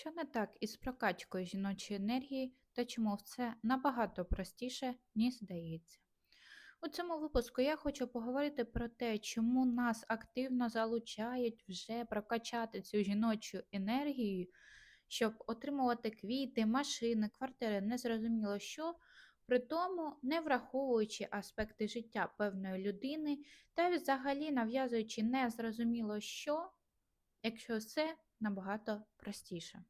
Що не так із прокачкою жіночої енергії та чому це набагато простіше, ніж здається? У цьому випуску я хочу поговорити про те, чому нас активно залучають вже прокачати цю жіночу енергію, щоб отримувати квіти, машини, квартири, незрозуміло що, при тому не враховуючи аспекти життя певної людини та взагалі нав'язуючи незрозуміло що, якщо все набагато простіше.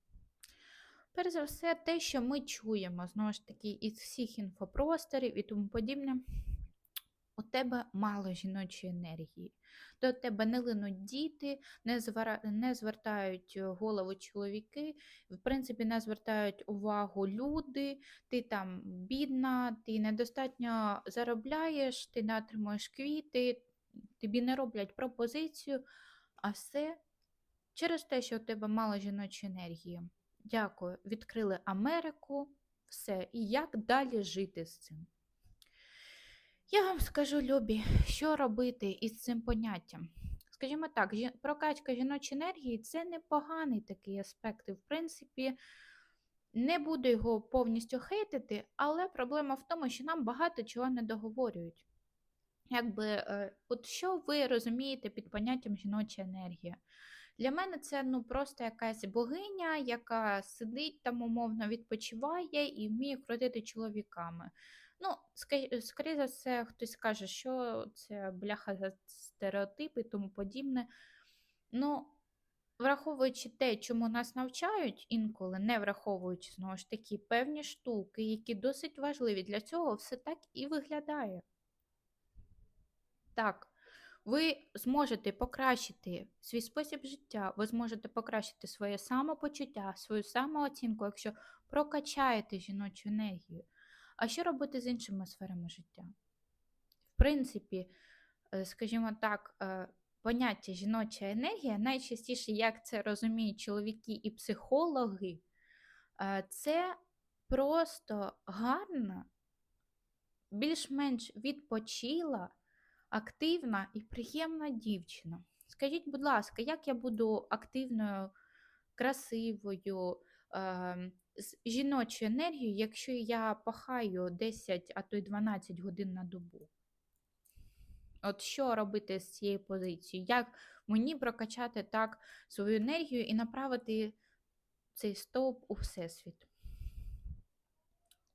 Перш за все, те, що ми чуємо, знову ж таки, із всіх інфопросторів і тому подібне, у тебе мало жіночої енергії. До тебе не линуть діти, не, звара... не звертають голову чоловіки, в принципі, не звертають увагу люди, ти там бідна, ти недостатньо заробляєш, ти не отримуєш квіти, тобі не роблять пропозицію, а все через те, що у тебе мало жіночої енергії. Дякую, відкрили Америку, все. І як далі жити з цим? Я вам скажу, Любі, що робити із цим поняттям. Скажімо так, прокачка жіночої енергії це непоганий такий аспект. І, в принципі, не буду його повністю хейтити, але проблема в тому, що нам багато чого не договорюють. Якби, е, от що ви розумієте під поняттям жіноча енергія? Для мене це ну просто якась богиня, яка сидить там умовно відпочиває і вміє крутити чоловіками. Ну, скоріше за все, хтось скаже, що це бляха за стереотипи і тому подібне. Ну, враховуючи те, чому нас навчають інколи, не враховуючи знову ж таки певні штуки, які досить важливі для цього, все так і виглядає. Так, ви зможете покращити свій спосіб життя, ви зможете покращити своє самопочуття, свою самооцінку, якщо прокачаєте жіночу енергію. А що робити з іншими сферами життя? В принципі, е, скажімо так, е, поняття жіноча енергія, найчастіше, як це розуміють чоловіки і психологи, е, це просто гарна, більш-менш відпочила, активна і приємна дівчина. Скажіть, будь ласка, як я буду активною, красивою, ем, з жіночою енергією, якщо я пахаю 10, а то й 12 годин на добу? От що робити з цією позицією? Як мені прокачати так свою енергію і направити цей стовп у всесвіт?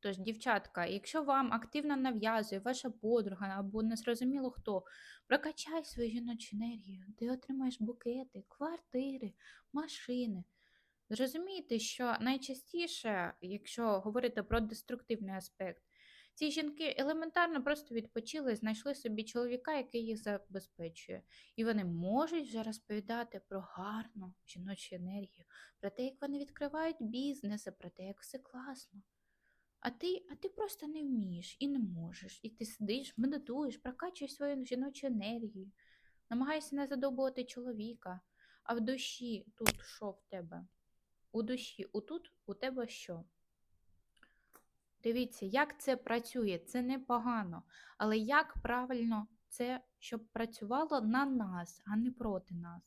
Тож, дівчатка, якщо вам активно нав'язує ваша подруга або незрозуміло хто, прокачай свою жіночу енергію, ти отримаєш букети, квартири, машини. Зрозумійте, що найчастіше, якщо говорити про деструктивний аспект, ці жінки елементарно просто відпочили, знайшли собі чоловіка, який їх забезпечує. І вони можуть вже розповідати про гарну жіночу енергію, про те, як вони відкривають бізнеси, про те, як все класно. А ти, а ти просто не вмієш і не можеш. І ти сидиш, медитуєш, прокачуєш свою жіночу енергію, намагаєшся не задобувати чоловіка, а в душі тут що в тебе? У душі, отут у тебе що? Дивіться, як це працює, це непогано. Але як правильно це, щоб працювало на нас, а не проти нас?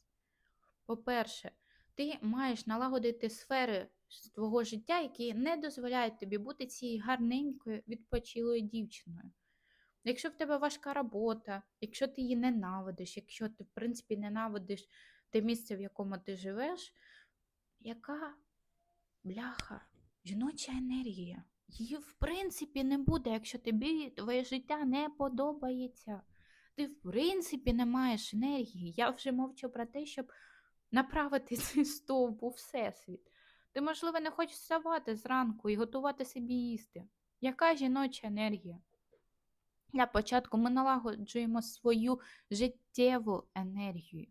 По-перше, ти маєш налагодити сфери твого життя, які не дозволяють тобі бути цією гарненькою, відпочилою дівчиною. Якщо в тебе важка робота, якщо ти її ненавидиш, якщо ти, в принципі, ненавидиш те місце, в якому ти живеш, яка бляха, жіноча енергія? Її, в принципі, не буде, якщо тобі твоє життя не подобається. Ти, в принципі, не маєш енергії. Я вже мовчу про те, щоб направити цей стовп у всесвіт. Ти, можливо, не хочеш вставати зранку і готувати собі їсти. Яка жіноча енергія? Для початку ми налагоджуємо свою життєву енергію.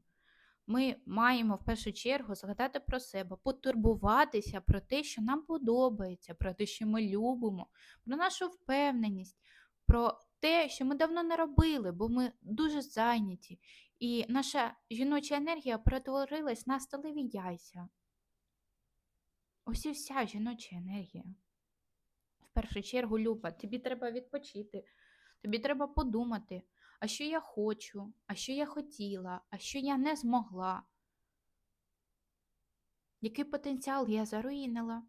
Ми маємо в першу чергу згадати про себе, потурбуватися про те, що нам подобається, про те, що ми любимо, про нашу впевненість, про те, що ми давно не робили, бо ми дуже зайняті. І наша жіноча енергія перетворилась на сталеві яйця. Ось і вся жіноча енергія. В першу чергу, Люба, тобі треба відпочити, тобі треба подумати, а що я хочу, а що я хотіла, а що я не змогла. Який потенціал я заруїнила?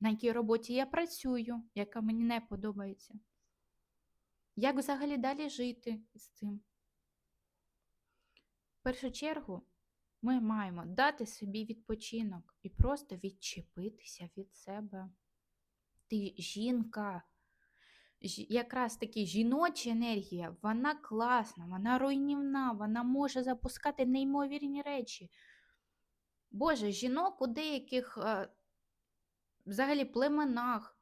На якій роботі я працюю, яка мені не подобається? Як взагалі далі жити з цим? В першу чергу ми маємо дати собі відпочинок і просто відчепитися від себе. Ти жінка, якраз таки жіноча енергія, вона класна, вона руйнівна, вона може запускати неймовірні речі. Боже, жінок у деяких е, взагалі племенах,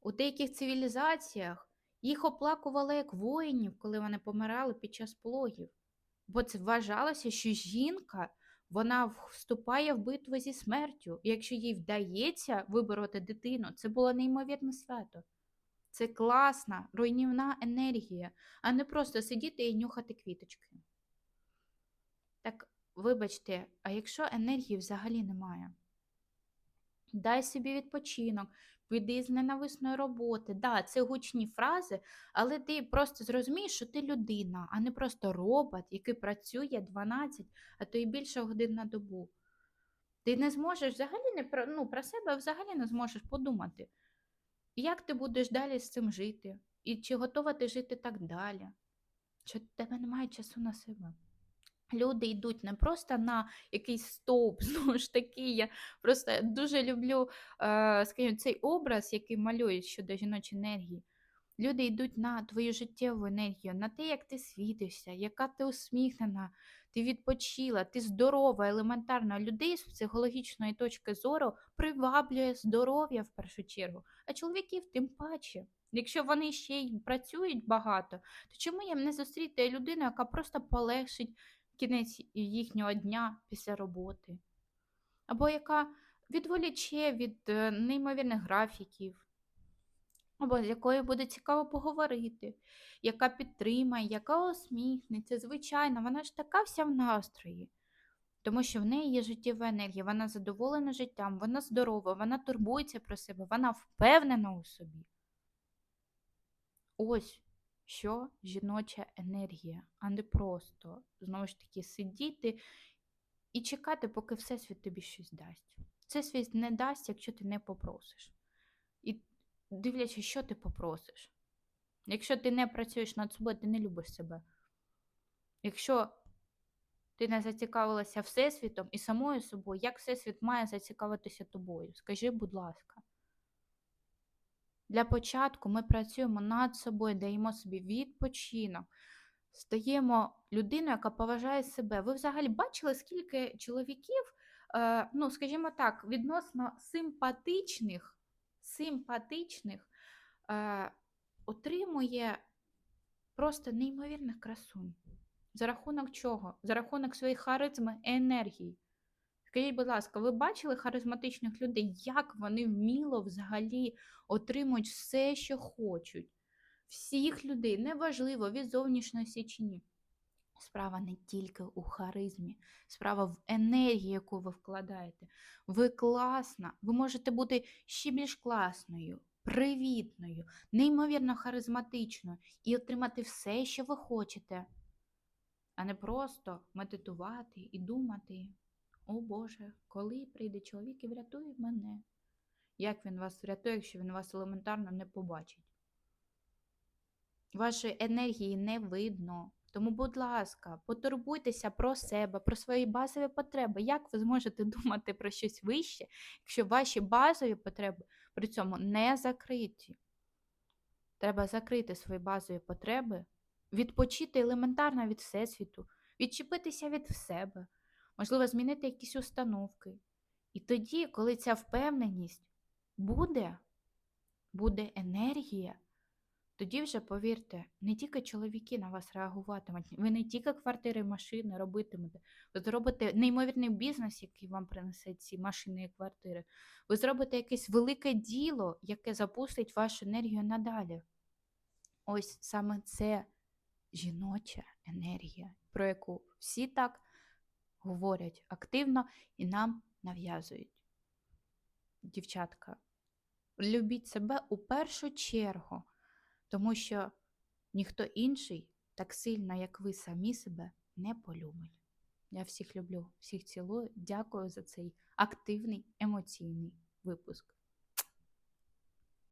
у деяких цивілізаціях їх оплакували як воїнів, коли вони помирали під час пологів. Бо це вважалося, що жінка вона вступає в битву зі смертю. І якщо їй вдається вибороти дитину, це було неймовірне свято. Це класна, руйнівна енергія, а не просто сидіти і нюхати квіточки. Так, вибачте, а якщо енергії взагалі немає? Дай собі відпочинок, піди з ненависної роботи. Да, це гучні фрази, але ти просто зрозумієш, що ти людина, а не просто робот, який працює 12, а то й більше годин на добу. Ти не зможеш взагалі не про, ну, про себе взагалі не зможеш подумати, як ти будеш далі з цим жити, і чи готова ти жити так далі, що в тебе немає часу на себе. Люди йдуть не просто на якийсь стовп, знову ж таки, я просто дуже люблю е, скажімо, цей образ, який малюють щодо жіночої енергії. Люди йдуть на твою життєву енергію, на те, як ти світишся, яка ти усміхнена, ти відпочила, ти здорова, елементарно. Людей з психологічної точки зору приваблює здоров'я в першу чергу, а чоловіків тим паче. Якщо вони ще й працюють багато, то чому їм не зустріти людину, яка просто полегшить кінець їхнього дня після роботи, або яка відволіче від е, неймовірних графіків, або з якою буде цікаво поговорити, яка підтримає, яка усміхнеться. Звичайно, вона ж така вся в настрої. Тому що в неї є життєва енергія, вона задоволена життям, вона здорова, вона турбується про себе, вона впевнена у собі. Ось що жіноча енергія, а не просто знову ж таки сидіти і чекати, поки Всесвіт тобі щось дасть. Всесвіт не дасть, якщо ти не попросиш. І дивлячись, що ти попросиш. Якщо ти не працюєш над собою, ти не любиш себе. Якщо ти не зацікавилася Всесвітом і самою собою, як Всесвіт має зацікавитися тобою? Скажи, будь ласка. Для початку ми працюємо над собою, даємо собі відпочинок, стаємо людиною, яка поважає себе. Ви взагалі бачили, скільки чоловіків, е, ну, скажімо так, відносно симпатичних, симпатичних е, отримує просто неймовірних красунь. За рахунок чого? За рахунок своєї харизми енергії. Скажіть, будь ласка, ви бачили харизматичних людей, як вони вміло взагалі отримують все, що хочуть? Всіх людей, неважливо, від зовнішності чи ні. Справа не тільки у харизмі, справа в енергії, яку ви вкладаєте. Ви класна, ви можете бути ще більш класною, привітною, неймовірно харизматичною і отримати все, що ви хочете, а не просто медитувати і думати. О Боже, коли прийде чоловік і врятує мене? Як він вас врятує, якщо він вас елементарно не побачить? Вашої енергії не видно. Тому, будь ласка, потурбуйтеся про себе, про свої базові потреби. Як ви зможете думати про щось вище, якщо ваші базові потреби при цьому не закриті? Треба закрити свої базові потреби, відпочити елементарно від Всесвіту, відчепитися від себе, можливо, змінити якісь установки. І тоді, коли ця впевненість буде, буде енергія, тоді вже, повірте, не тільки чоловіки на вас реагуватимуть, ви не тільки квартири машини робитимете, ви зробите неймовірний бізнес, який вам принесе ці машини і квартири. Ви зробите якесь велике діло, яке запустить вашу енергію надалі. Ось саме це жіноча енергія, про яку всі так говорять активно і нам нав'язують. Дівчатка, любіть себе у першу чергу, тому що ніхто інший так сильно, як ви самі себе, не полюбить. Я всіх люблю, всіх цілую. Дякую за цей активний емоційний випуск.